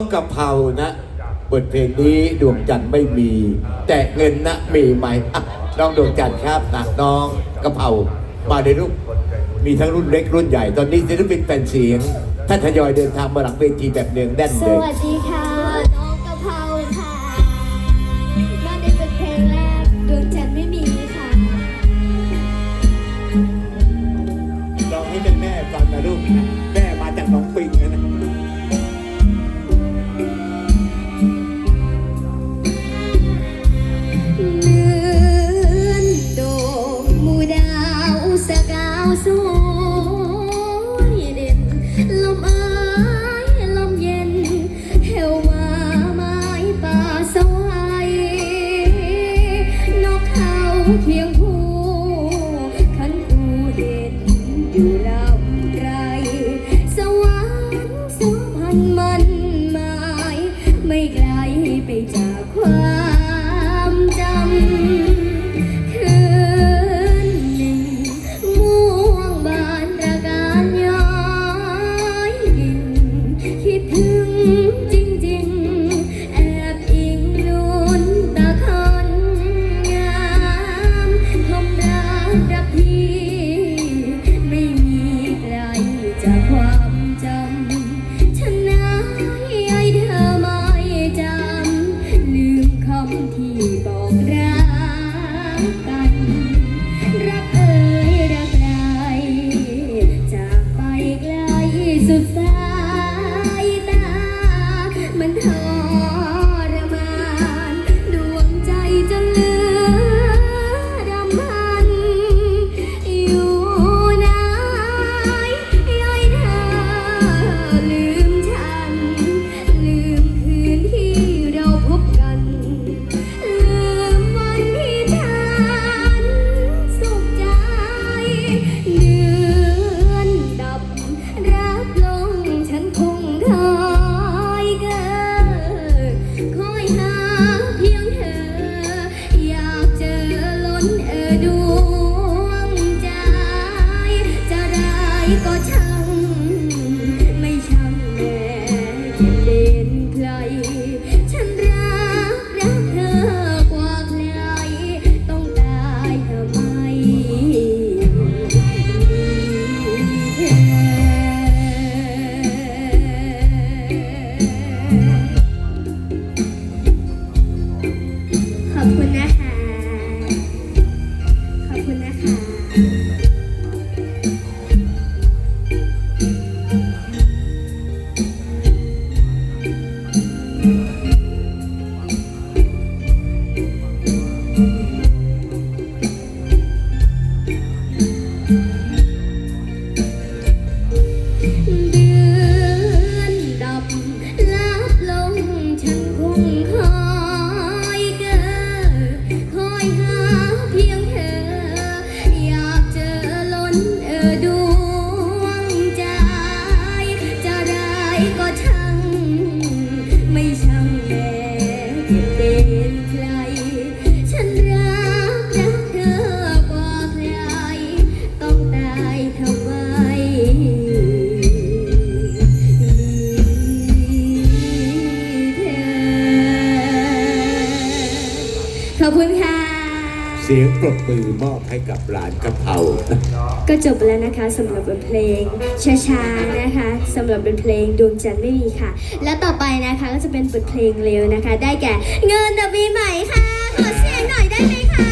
ต้องกะเพรานะเปิดเพลงนี้ดวงจันทร์ไม่มี แต่เงินนะมีไหมน้องดวงจันทร์ครับนะน้องกะเพรามาในรูปมีทั้งรุ่นเล็กรุ่นใหญ่ ตอนนี้ศิเป็นแผ่นเสียงท่านทยอยเดินทางมาหลังเวทีแบบเนืองแน่นสเลย วัสดีค่ะ น้องกะเพราค่ะ เสียงปรบมือมอบให้กับหลานกระเพราก็จบแล้วนะคะสำหรับบทเพลงช้าๆนะคะสำหรับเป็นเพลงดวงจันทร์ไม่มีค่ะ และต่อไปนะคะก็จะเป็นบทเพลงเร็วนะคะ ได้แก่เงินเดอกปีใหม่ค่ะ ขอเสียงหน่อยได้ไหมคะ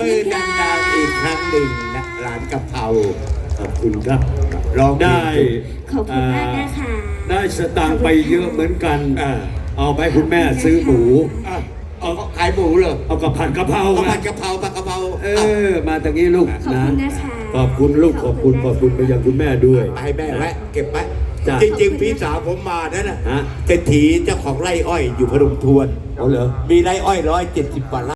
มือดังๆอีกครั้งหนึ่งนะร้านกะเพราขอบคุณครับร้องเพลงได้ขอบคุณมากนะคะ ได้สตางค์ไปเยอะเหมือนกันอ่าเอาไปให้คุณแม่ซื้อหมูอะเอาขายหมูเหรอเอากับผัดกะเพราเอาผันะดกะเพราผัดกะเพราเออ มาตรงนี้ลูกขอบนะคุณนะคะขอบคุณลูกขอบคุณขอบคุณไปยังคุณแม่ด้วยให้แม่ไว้เก็บไว้จ้ะจริงๆ พี่สาวผมมานั่นน่ะฮะเศรษฐีเจ้าของไร่อ้อยอยู่พนมทวนเอาเหรอมีไร่อ้อยร้อยเจ็ดสิบกว่าไร่